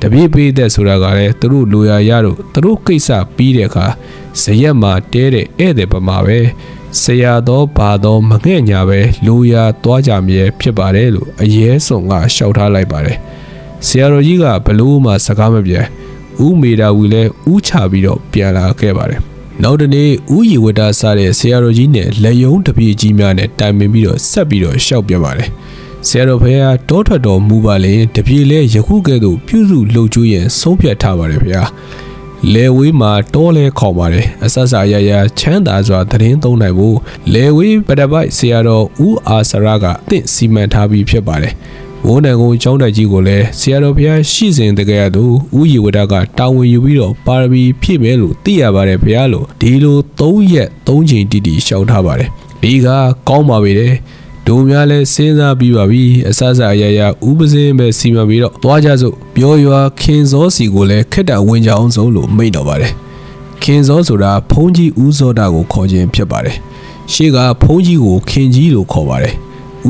တပြည့်ပေးတဲ့ဆိုတာကလည်းသူတို့လိုရာရတို့သူတို့ကိစ္စပြီးတဲ့အခါ ဇရက်မှာတဲတဲ့ဧည့်သည်ပမာပဲဆရာတော်ဘာတော်မငဲ့ညာပဲလူရာသွားကြမြဲဖြစ်ပါတယ်လို့အရေးဆုံးကရှောက်ထားလိုက်ပါတယ်ဆရာတော်ကြီးကဘလို့မှစကားမပြောဥမေတာဝီလည်းဥချပြီးတော့ပြန်လာခဲ့ပါတယ်နောက်တနေ့ဥယီဝတ္တစားတဲ့ဆရာတော်ကြီးနဲ့လက်ယုံတပြေကြီးများနဲ့တိုင်ပင်ပြီးတော့ဆက်ပြီးတော့ရှောက်ပြပါတယ်ဆရာတော်ဖေကတောထွက်တော်မူပါလေတပြေလဲယခုကဲ့သို့ပြုစုလှုပ်ကြွရင်ဆုံးဖြတ်ထားပါတယ်ဖေ။ လေဝေးမှာတောလဲခေါ်ပါတယ်အဆက်စာရရချမ်းသာစွာသတင်းသုံးနိုင်ဖို့လေဝေးပဒပိုက်ဆရာတော်ဦးအာစရကတင့်စီမံထားပြီးဖြစ်ပါတယ်ဝိုးနံကုန်းကျောင်းတိုက်ကြီးကိုလည်းဆရာတော်ဘုရားရှိစဉ်တကယ်သူဥယျဝဒကတာဝန်ယူပြီးတော့ပါရမီဖြည့်မယ်လို့သိရပါတယ်ဘုရားလို့ဒီလို၃ရက်၃ချိန်တိတိရှောက်ထားပါတယ်ဒီကကောင်းပါပြီတဲ့ ဒုံများလဲစဉ်းစားပြီးပါပြီအဆဆအရရဥပစင်းပဲစီမံပြီးတော့သွားကြစို့ပြောရွာခင်စောစီကိုလည်းခက်တာဝင်ကြအောင်ဆုံးလို့မိတ်တော်ပါတယ်ခင်စောဆိုတာဖုံးကြီးဦးစောတာကိုခေါ်ခြင်းဖြစ်ပါတယ်ရှေ့ကဖုံးကြီးကိုခင်ကြီးလို့ခေါ်ပါတယ်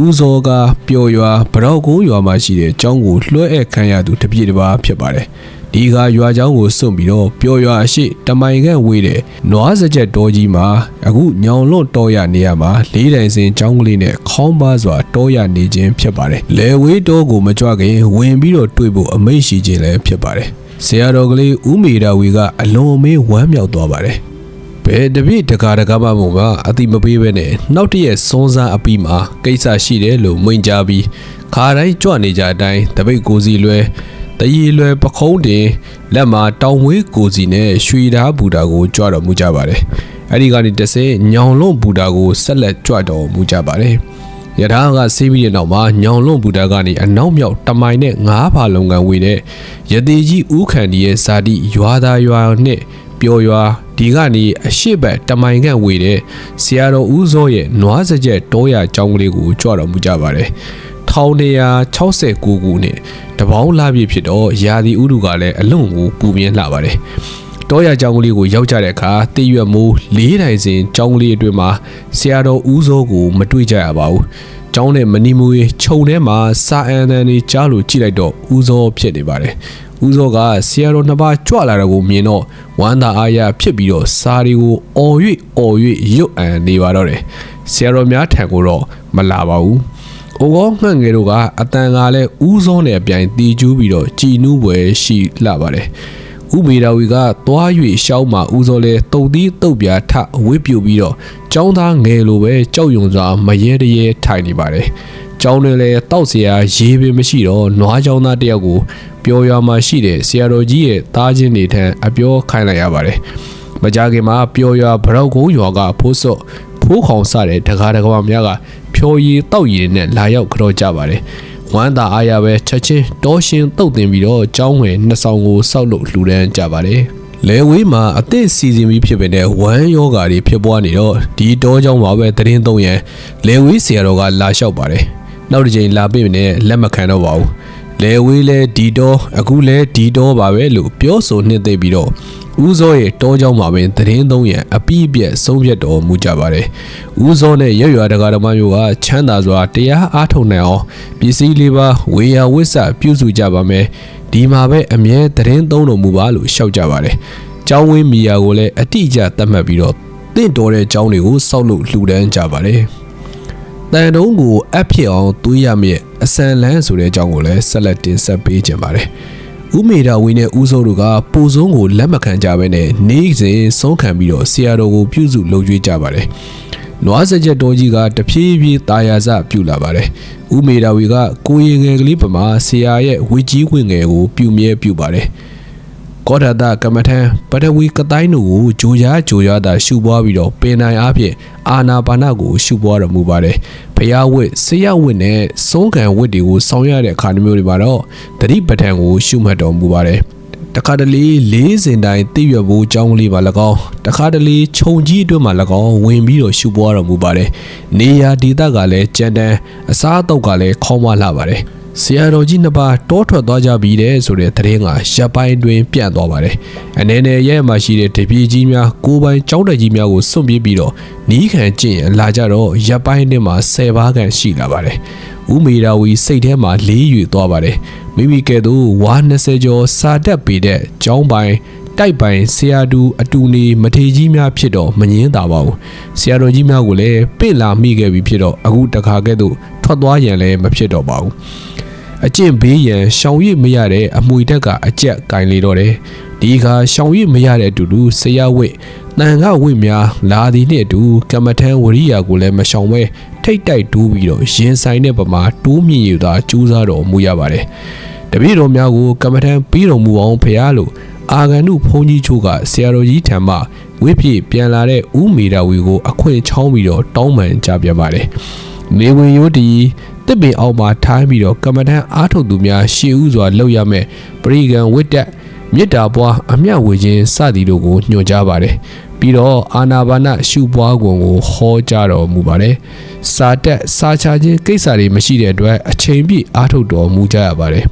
ဦးစောကပျော်ရွာဗရောက်ကုန်းရွာမှာရှိတဲ့ကျောင်းကိုလွှဲအပ်ခံရသူတပြည့်တစ်ပါးဖြစ်ပါတယ် ဒီကရွာချောင်းကိုစွန့်ပြီးတော့ပျော်ရွာရှိတမိုင်ခန့်ဝေးတဲ့နွားစကြက်တော်ကြီးမှာအခုညောင်လွတ်တော်ရနေရမှာလေးတိုင်စင်ချောင်းကလေးနဲ့ခေါင်းပါစွာတော်ရနေခြင်းဖြစ်ပါတယ်လေဝေးတော်ကိုမကြွခင်ဝင်ပြီးတော့တွေ့ဖို့အမိန့်ရှိခြင်းလည်းဖြစ်ပါတယ်ဆရာတော်ကလေးဦးမေတာဝီကအလွန်အမင်းဝမ်းမြောက်သွားပါတယ်ဘယ်တပြည့်တကာတကားမမုံကအတိမပေးပဲနဲ့နောက်တည့်ရက်စွန်းစားအပြီးမှာကိစ္စရှိတယ်လို့မိန့်ကြပြီးခါတိုင်းကြွနေကြအတိုင်းတပိတ်ကိုစီလွဲ တရီလွယ်ပခုံးတင်လက်မှာတောင်ဝေးကိုစီနဲ့ရွှေဓာဘူတာကိုကြွတော်မူကြပါတယ်။အဲဒီကနေတဆင်ညောင်လွန်ဘူတာကိုဆက်လက်ကြွတော်မူကြပါတယ်။ရထားကဆေးပြီးတဲ့နောက်မှာညောင်လွန်ဘူတာကနေအနောက်မြောက်တမိုင်နဲ့ငါးဖာလုံကန်ဝေတဲ့ရသေးကြီးဦးခန်ဒီရဲ့ဇာတိရွာသားရွာနဲ့ပျော်ရွာဒီကနေအရှိတ်တမိုင်ခန့်ဝေတဲ့ဆရာတော်ဦးစောရဲ့နွားစကြက်တောရကျောင်းကလေးကိုကြွတော်မူကြပါတယ်။ 1969ခုနှစ်တပေါင်းလာပြည့်ဖြစ်တော့ရာသီဥတုကလည်းအလွန်ကိုပူပြင်းလှပါတယ်တောရကျောင်းကလေးကိုရောက်ကြတဲ့အခါတည့်ရွက်မိုးလေးတိုင်စဉ်ကျောင်းကလေးအတွင်းမှာဆရာတော်ဦးစောကိုမတွေ့ကြရပါဘူးကျောင်းနဲ့မနီမူရေခြုံထဲမှာစာအန်တန်တွေကြားလို့ကြည့်လိုက်တော့ဦးစောဖြစ်နေပါတယ်ဦးစောကဆရာတော်နှစ်ပါးကြွလာတာကိုမြင်တော့ဝမ်းသာအားရဖြစ်ပြီးတော့စာတွေကိုအော်၍အော်၍ရုတ်အန်နေပါတော့တယ်ဆရာတော်များထံကိုတော့မလာပါဘူး။ အိုကောမှန်ငယ်တို့ကအတန်ကလည်းဥစောနဲ့အပြိုင်တီကျူးပြီးတော့ကြည်နူးပွဲရှိလာပါတယ်။ဥမေရာဝီကသွား၍ရှောင်းမှဥစောလဲတုတ်သီးတုတ်ပြာထဝစ်ပြူပြီးတော့ចောင်းသားငယ်လိုပဲကြောက်ရွံစွာမရဲတရဲထိုင်နေပါတယ်။ ကျောင်းတွင်လည်းတောက်เสียရေပင်မရှိတော့နွားကျောင်းသားတယောက်ကိုပျော်ရွာမှာရှိတဲ့ဆရာတော်ကြီးရဲ့သားချင်းတွေထံအပြောခိုင်းလိုက်ရပါတယ်မကြခင်မှာပျော်ရွာဗရောက်ကုန်းရွာကဖိုးစော့ ဖိုးခေါင်စတဲ့တကားတကားများကဖြော်ရည်တောက်ရည်နဲ့လာရောက်ကြော့ကြပါတယ်ဝမ်းသာအားရပဲချက်ချင်းတောရှင်တုတ်တင်ပြီးတော့ကျောင်းဝယ်နှစ်ဆောင်ကိုစောက်လို့လှူဒန်းကြပါတယ်လေဝေးမှာအသင့်စီစဉ်ပြီးဖြစ်ပေတဲ့ဝမ်းယောဂါတွေဖြစ်ပွားနေတော့ဒီတောကြောင့်ပါပဲတရင်သုံးရန်လေဝေးဆရာတော်ကလာလျှောက်ပါတယ်နောက်တစ်ချိန်လာပြင်နဲ့လက်မခံတော့ပါဘူး လဲဝေးလဲဒီတော့အခုလဲဒီတော့ပါပဲလို့ပြောဆိုနှစ်သိပ်ပြီးတော့ဦးစောရဲ့တောကြောင်းမှာပင်သတင်းသုံးရန်အပြည့်အပြည့်ဆုံးဖြတ်တော်မူကြပါတယ်။ဦးစောနဲ့ရွရွာတကာဓမ္မမျိုးကချမ်းသာစွာတရားအားထုတ်နိုင်အောင်ပစ္စည်းလေးပါဝေယဝိဆပြုစုကြပါမယ်။ဒီမှာပဲအမြဲသတင်းသုံးတော်မူပါလို့ရှောက်ကြပါတယ်။ကျောင်းဝင်းမိယာကိုလည်းအတိအကျသတ်မှတ်ပြီးတော့တင့်တော်တဲ့ကျောင်းတွေကိုစောက်လို့လှူဒန်းကြပါတယ်။ တန်တုံးကိုအပ်ဖြစ်အောင်သွေးရမြင့်အစံလန်းဆိုတဲ့အကြောင်းကိုလည်းဆက်လက်တင်ဆက်ပေးကြပါတယ်။ဦးမေတာဝင်းနဲ့ဦးစိုးတို့ကပူဆုံးကိုလက်မခံကြဘဲနဲ့နေစဉ်ဆုံးခံပြီးတော့ဆရာတော်ကိုပြုစုလုပ်ကြွေးကြပါတယ်။နွားစကြက်တော်ကြီးကတဖြည်းဖြည်းတာယာစပြုလာပါတယ်။ဦးမေတာဝီကကိုရင်ငယ်ကလေးပမာဆရာရဲ့ဝီကြီးဝင်ငယ်ကိုပြုမြဲပြုပါတယ်။ ကောဒတာကမ္မထံပထဝီကတိုင်းတို့ကိုဂျိုရားဂျိုရားသာရှုပွားပြီးတော့ပင်နိုင်အားဖြင့်အာနာပါနကိုရှုပွားတော်မူပါတယ်။ဘုရားဝတ်ဆေးရဝတ်နဲ့ဆုံးခံဝတ်တွေကိုဆောင်ရတဲ့အခါမျိုးတွေမှာတော့တတိပဋ္ဌာန်ကိုရှုမှတ်တော်မူပါတယ်။တခါတလေလေးစင်တိုင်းသိရွက်ဖို့ကြောင်းလေးပါ၎င်းတခါတလေခြုံကြီးအတွင်းမှာ၎င်းဝင်ပြီးတော့ရှုပွားတော်မူပါတယ်။နေရာဒေသကလည်းကြမ်းတမ်းအစားအသောက်ကလည်းခေါင်းမလှပါတယ်။ ဆရာတော်ကြီးနှစ်ပါးတောထွက်သွားကြပြီတဲ့ဆိုတဲ့သတင်းကရပ်ပိုင်းတွင် ပြန့်သွားပါတယ်။အနေနဲ့ရဲမှာရှိတဲ့တပည့်ကြီးများကိုပိုင်ကျောင်းတက်ကြီးများကိုစွန့်ပြေးပြီးတော့နီးခံကျင့်ရလာကြတော့ရပ်ပိုင်းတွင်မှာ10ပါးခန့်ရှိလာပါတယ်။ဦးမေရာဝီစိတ်ထဲမှာလေးယူသွားပါတယ်။မိမိကဲ့သို့ဝါ20ကျော်စာတက်ပေတဲ့ကျောင်းပိုင်တိုက်ပိုင်ဆရာတူအတူနေမထေကြီးများဖြစ်တော့မငင်းတာပါဘူးဆရာတော်ကြီးများကိုလည်းပင့်လာမိခဲ့ပြီဖြစ်တော့အခုတခါကဲ့သို့ထွက်သွားရန်လည်းမဖြစ်တော့ပါဘူး အကျင့်ဘေးရန်ရှောင်ရမရတဲ့အမွေတက်ကအကြက်ကင်လေတော့တယ်ဒီခါရှောင်ရမရတဲ့အတူတူဆရာဝိတ်တန်ခဝိတ်များလာသည်နှင့်အတူကမ္မထံဝရိယာကိုလည်းမရှောင်ပဲထိတ်တိုက်တူးပြီးတော့ရင်ဆိုင်တဲ့ပမာတိုးမြင့်ယူသာကြိုးစားတော်မူရပါတယ်တပည့်တော်များကိုကမ္မထံပြီးတော်မူအောင်ဖရာလို့အာဂန္တုဘုန်းကြီးချို့ကဆရာတော်ကြီးထံမှဝိဖြစ်ပြန်လာတဲ့ဥမေတာဝီကိုအခွင့်ချောင်းပြီးတော့တောင်းပန်ကြပြန်ပါတယ်နေဝင်ရိုးတီ တစ်ပင်အောက်မှာထိုင်းပြီးတော့ကမ္မထန်အားထုတ်သူများရှေးဥစွာလောက်ရမယ်ပရိဂံဝိတက်မေတ္တာပွားအမျှဝေခြင်းစသည်တို့ကိုညွှန်ကြားပါတယ်ပြီးတော့အာနာပါနရှုပွားခွန်ကိုဟောကြားတော်မူပါတယ်စာတက်စာချခြင်းကိစ္စတွေမရှိတဲ့အတွက်အချိန်ပြည့်အားထုတ်တော်မူကြရပါတယ်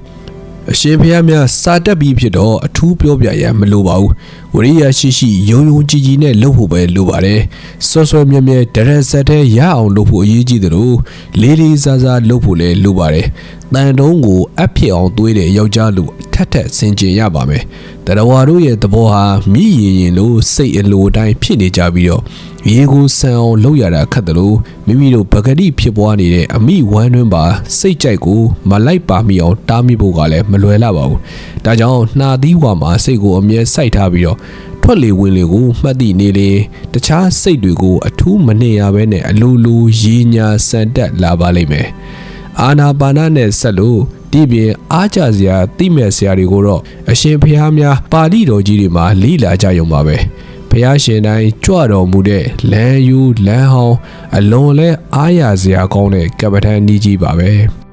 အရှင်ဘုရားများစာတက်ပြီးဖြစ်တော့အထူးပြောပြရန်မလိုပါဘူး ဝရိယရှိရှိယုံယုံကြည်ကြည်နဲ့လုပ်ဖို့ပဲလိုပါတယ်စောစောမြဲမြဲဒရက်ဆက်တဲ့ရအောင်လုပ်ဖို့အရေးကြီးသလိုလေးလေးစားစားလုပ်ဖို့လည်းလိုပါတယ်တန်တုံးကိုအပ်ဖြစ်အောင်သွေးတဲ့ယောက်ျားလူထက်ထက်ဆင်ကျင်ရပါမယ်တရဝါတို့ရဲ့သဘောဟာမြည်ရင်ရင်လို့စိတ်အလိုတိုင်းဖြစ်နေကြပြီးတော့ရေကိုဆန်အောင်လုပ်ရတာခက်တယ်လို့မိမိတို့ပဂတိဖြစ်ပွားနေတဲ့အမိဝမ်းတွင်းပါစိတ်ကြိုက်ကိုမလိုက်ပါမိအောင်တားမိဖို့ကလည်းမလွယ်လာပါဘူး။ဒါကြောင့်နှာသီးဝါမှာစိတ်ကိုအမြဲစိုက်ထားပြီးတော့ထွက်လေဝင်လေကိုမှတ်သိနေလေတခြားစိတ်တွေကို အထူးမနှင်ရဘဲနဲ့အလိုလိုရေညာစံတက်လာပါလိမ့်မယ်။အာနာပါနနဲ့ဆက်လို့ဒီပြင်အားကြစရာတိမဲ့စရာတွေကိုတော့အရှင်ဖျားများပါဠိတော်ကြီးတွေမှာလိလာကြရုံပါပဲ။ဖះရှင်တိုင်းကြွတော်မူတဲ့လမ်းယူလမ်းဟောင်းအလွန်လဲအားရစရာကောင်းတဲ့ကပ္ပဋ္ဌာန်းကြီးပါပဲ။